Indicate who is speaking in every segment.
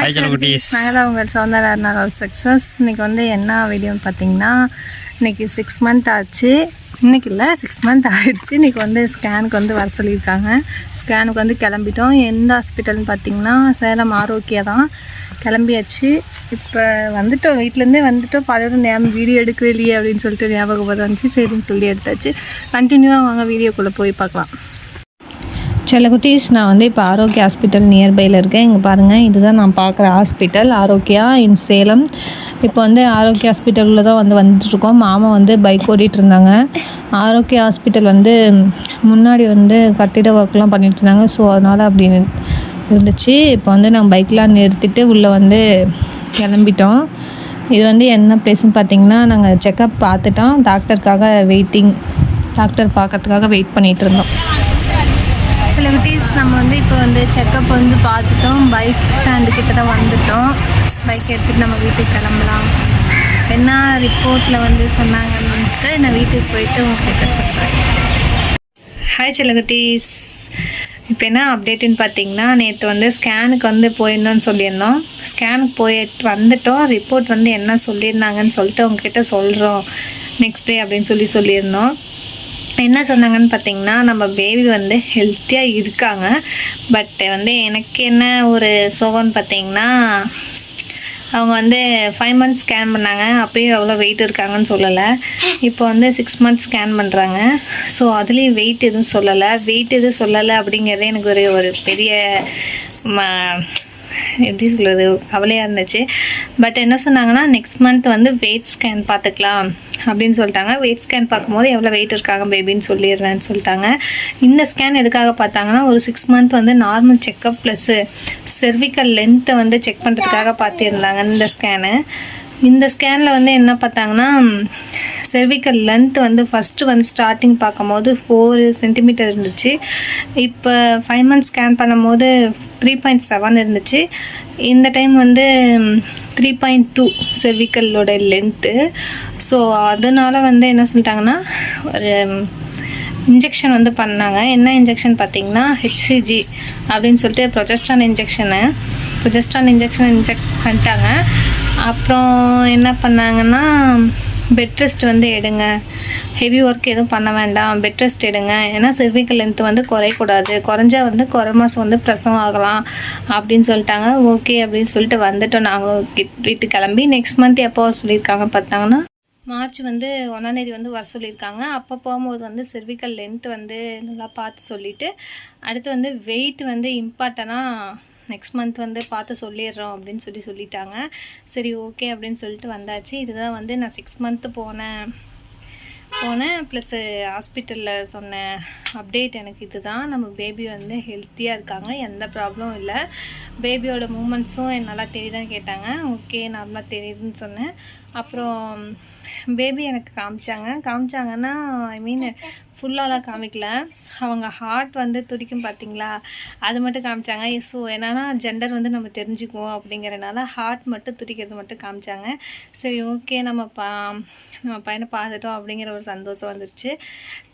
Speaker 1: நாங்கள் தான் உங்கள் சௌந்தர்யா சக்ஸஸ் இன்னைக்கு வந்து என்ன வீடியோன்னு பார்த்தீங்கன்னா இன்னைக்கு சிக்ஸ் மந்த் ஆச்சு. இன்னைக்கு இல்லை சிக்ஸ் மந்த் ஆயிடுச்சு. இன்னைக்கு வந்து ஸ்கேனுக்கு வந்து வர சொல்லியிருக்காங்க. ஸ்கேனுக்கு வந்து கிளம்பிட்டோம். எந்த ஹாஸ்பிட்டல்னு பார்த்தீங்கன்னா சேலம் ஆரோக்கியா தான் கிளம்பியாச்சு. இப்போ வந்துட்டோம். வீட்டிலேருந்தே வந்துட்டோம். பலரும் நேரம் வீடியோ எடுக்கவே இல்லையே அப்படின்னு சொல்லிட்டு ஞாபகம் வந்துச்சு. சரின்னு சொல்லி எடுத்தாச்சு. கண்டினியூவாக வாங்க வீடியோக்குள்ளே போய் பார்க்கலாம். சில குட்டீஸ் நான் வந்து இப்போ ஆரோக்கியா ஹாஸ்பிட்டல் நியர்பையில் இருக்கேன். இங்கே பாருங்கள் இதுதான் நான் பார்க்குற ஹாஸ்பிட்டல். ஆரோக்கியா இன் சேலம். இப்போ வந்து ஆரோக்கியா ஹாஸ்பிட்டலில் தான் வந்து வந்துட்டுருக்கோம். மாமா வந்து பைக் ஓடிட்டு இருந்தாங்க ஆரோக்கியா ஹாஸ்பிட்டல் வந்து முன்னாடி வந்து கட்டிட ஒர்க்லாம் பண்ணிட்டு இருந்தாங்க ஸோ அதனால் அப்படி இருந்துச்சு. இப்போ வந்து நாங்கள் பைக்லாம் நிறுத்திட்டு உள்ளே வந்து கிளம்பிட்டோம். இது வந்து என்ன ப்ளேஸ்னு பார்த்தீங்கன்னா நாங்கள் செக்கப் பார்த்துட்டோம். டாக்டருக்காக வெயிட்டிங் டாக்டர் பார்க்கறதுக்காக வெயிட் பண்ணிகிட்டு இருந்தோம் சில குட்டீஸ் நம்ம வந்து இப்போ வந்து செக்கப் வந்து பார்த்துட்டோம். பைக் ஸ்டாண்டு கிட்ட தான் வந்துட்டோம். பைக் எடுத்துகிட்டு நம்ம வீட்டுக்கு கிளம்பலாம். என்ன ரிப்போர்ட்டில் வந்து சொன்னாங்கன்னுட்டு நான் வீட்டுக்கு போயிட்டு உங்ககிட்ட சொல்கிறேன் ஹாய் சில இப்போ என்ன அப்டேட்டுன்னு பார்த்தீங்கன்னா நேற்று வந்து ஸ்கேனுக்கு வந்து போயிருந்தோம்னு சொல்லியிருந்தோம். ஸ்கேனுக்கு போயிட்டு வந்துட்டோம். ரிப்போர்ட் வந்து என்ன சொல்லியிருந்தாங்கன்னு சொல்லிட்டு உங்ககிட்ட சொல்கிறோம் நெக்ஸ்ட் டே அப்படின்னு சொல்லி சொல்லியிருந்தோம். என்ன சொன்னாங்கன்னு பார்த்தீங்கன்னா நம்ம பேபி வந்து ஹெல்த்தியாக இருக்காங்க. பட் வந்து எனக்கு என்ன ஒரு சோகம்னு பார்த்தீங்கன்னா அவங்க வந்து ஃபைவ் மந்த்ஸ் ஸ்கேன் பண்ணாங்க. அப்பயும் எவ்வளோ வெயிட் இருக்காங்கன்னு சொல்லலை. இப்போ வந்து சிக்ஸ் மந்த்ஸ் ஸ்கேன் பண்ணுறாங்க ஸோ அதுலேயும் வெயிட் எதுவும் சொல்லலை. வெயிட் எதுவும் சொல்லலை அப்படிங்கிறதே எனக்கு ஒரு ஒரு பெரிய ம- எப்படி சொல்கிறது கவலையாக இருந்துச்சு. பட் என்ன சொன்னாங்கன்னா நெக்ஸ்ட் மந்த் வந்து வெயிட் ஸ்கேன் பார்த்துக்கலாம் அப்படின்னு சொல்லிட்டாங்க. வெயிட் ஸ்கேன் பார்க்கும்போது எவ்வளோ வெயிட் இருக்காங்க பேபின்னு சொல்லிடுறேன்னு சொல்லிட்டாங்க. இந்த ஸ்கேன் எதுக்காக பார்த்தாங்கன்னா ஒரு சிக்ஸ் மந்த் வந்து நார்மல் செக்கப் ப்ளஸ்ஸு செர்விக்கல் லென்த்தை வந்து செக் பண்ணுறதுக்காக பார்த்துருந்தாங்க இந்த ஸ்கேனு இந்த ஸ்கேனில் வந்து என்ன பார்த்தாங்கன்னா செர்விக்கல் லென்த் வந்து ஃபஸ்ட்டு வந்து ஸ்டார்டிங் பார்க்கும்போது ஃபோர் சென்டிமீட்டர் இருந்துச்சு. இப்போ ஃபைவ் மந்த்ஸ் ஸ்கேன் பண்ணும்போது த்ரீ பாயிண்ட் செவன் இருந்துச்சு. இந்த டைம் வந்து த்ரீ பாயிண்ட் டூ செர்விக்கலோட லென்த்து ஸோ அதனால் வந்து என்ன சொல்லிட்டாங்கன்னா ஒரு இன்ஜெக்ஷன் வந்து பண்ணாங்க. என்ன இன்ஜெக்ஷன் பார்த்தீங்கன்னா ஹெச்சிஜி அப்படின்னு சொல்லிட்டு progesterone injection progesterone injection inject பண்ணிட்டாங்க. அப்புறம் என்ன பண்ணாங்கன்னா பெட் ரெஸ்ட் வந்து எடுங்க. ஹெவி ஒர்க் எதுவும் பண்ண வேண்டாம். பெட் ரெஸ்ட் எடுங்க. ஏன்னா செர்விக்கல் லென்த் வந்து குறையக்கூடாது. குறைஞ்சா வந்து குறை மாதம் வந்து பிரசவம் ஆகலாம் அப்படின்னு சொல்லிட்டாங்க. ஓகே அப்படின்னு சொல்லிட்டு வந்துட்டோம். நாங்களும் வீட்டு வீட்டுக்கு கிளம்பி நெக்ஸ்ட் மந்த் எப்போ வர சொல்லியிருக்காங்க பார்த்தாங்கன்னா மார்ச் வந்து ஒன்றாந்தேதி வந்து வர சொல்லியிருக்காங்க. அப்போ போகும்போது வந்து செர்விக்கல் லென்த் வந்து நல்லா பார்த்து சொல்லிவிட்டு அடுத்து வந்து வெயிட் வந்து இம்பார்ட்டனாக நெக்ஸ்ட் மந்த் வந்து பார்த்து சொல்லிடுறோம் அப்படின்னு சொல்லி சொல்லிட்டாங்க. சரி ஓகே அப்படின்னு சொல்லிட்டு வந்தாச்சு. இதுதான் வந்து நான் சிக்ஸ் மந்த்து போனேன். போனேன் ப்ளஸ்ஸு ஹாஸ்பிட்டலில் சொன்ன அப்டேட் எனக்கு இதுதான். நம்ம பேபி வந்து ஹெல்த்தியாக இருக்காங்க. எந்த ப்ராப்ளமும் இல்லை. பேபியோட மூமெண்ட்ஸும் நல்லா தெரியுதான் கேட்டாங்க. ஓகே நார்மலாக தெரியுதுன்னு சொன்னேன். அப்புறம் பேபி எனக்கு காமிச்சாங்க. காமிச்சாங்கன்னா ஐ மீன் ஃபுல்லாலாம் காமிக்கல. அவங்க ஹார்ட் வந்து துடிக்கும் பார்த்தீங்களா அது மட்டும் காமிச்சாங்க. ஸோ என்னென்னா ஜெண்டர் வந்து நம்ம தெரிஞ்சுக்குவோம் அப்படிங்கிறனால ஹார்ட் மட்டும் துடிக்கிறது மட்டும் காமிச்சாங்க. சரி ஓகே நம்ம பா நம்ம பையனை பார்த்துட்டோம் அப்படிங்கிற ஒரு சந்தோஷம் வந்துருச்சு.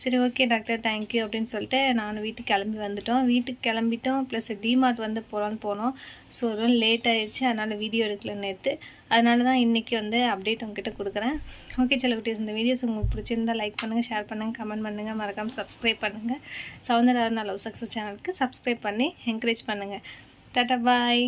Speaker 1: சரி ஓகே டாக்டர் தேங்க்யூ அப்படின்னு சொல்லிட்டு நான் வீட்டுக்கு கிளம்பி வந்துட்டோம். வீட்டுக்கு கிளம்பிட்டோம். ப்ளஸ் டிமார்ட் வந்து போகலான்னு போனோம். ஸோ ரொம்ப லேட் ஆகிடுச்சு அதனால் வீடியோ எடுக்கல நேற்று அதனால தான் இன்றைக்கி வந்து அப்டேட் உங்ககிட்ட கொடுக்குறேன். ஓகே சில குட்டீஸ் இந்த வீடியோஸ் உங்களுக்கு பிடிச்சிருந்தா லைக் பண்ணுங்கள் ஷேர் பண்ணுங்கள் கமெண்ட் பண்ணுங்கள் மறக்காமல் சப்ஸ்கிரைப் பண்ணுங்கள் சவுந்தரா லவ் சக்ஸஸ் சேனலுக்கு சப்ஸ்கிரைப் பண்ணி என்கரேஜ் பண்ணுங்கள் டாட்டா பாய்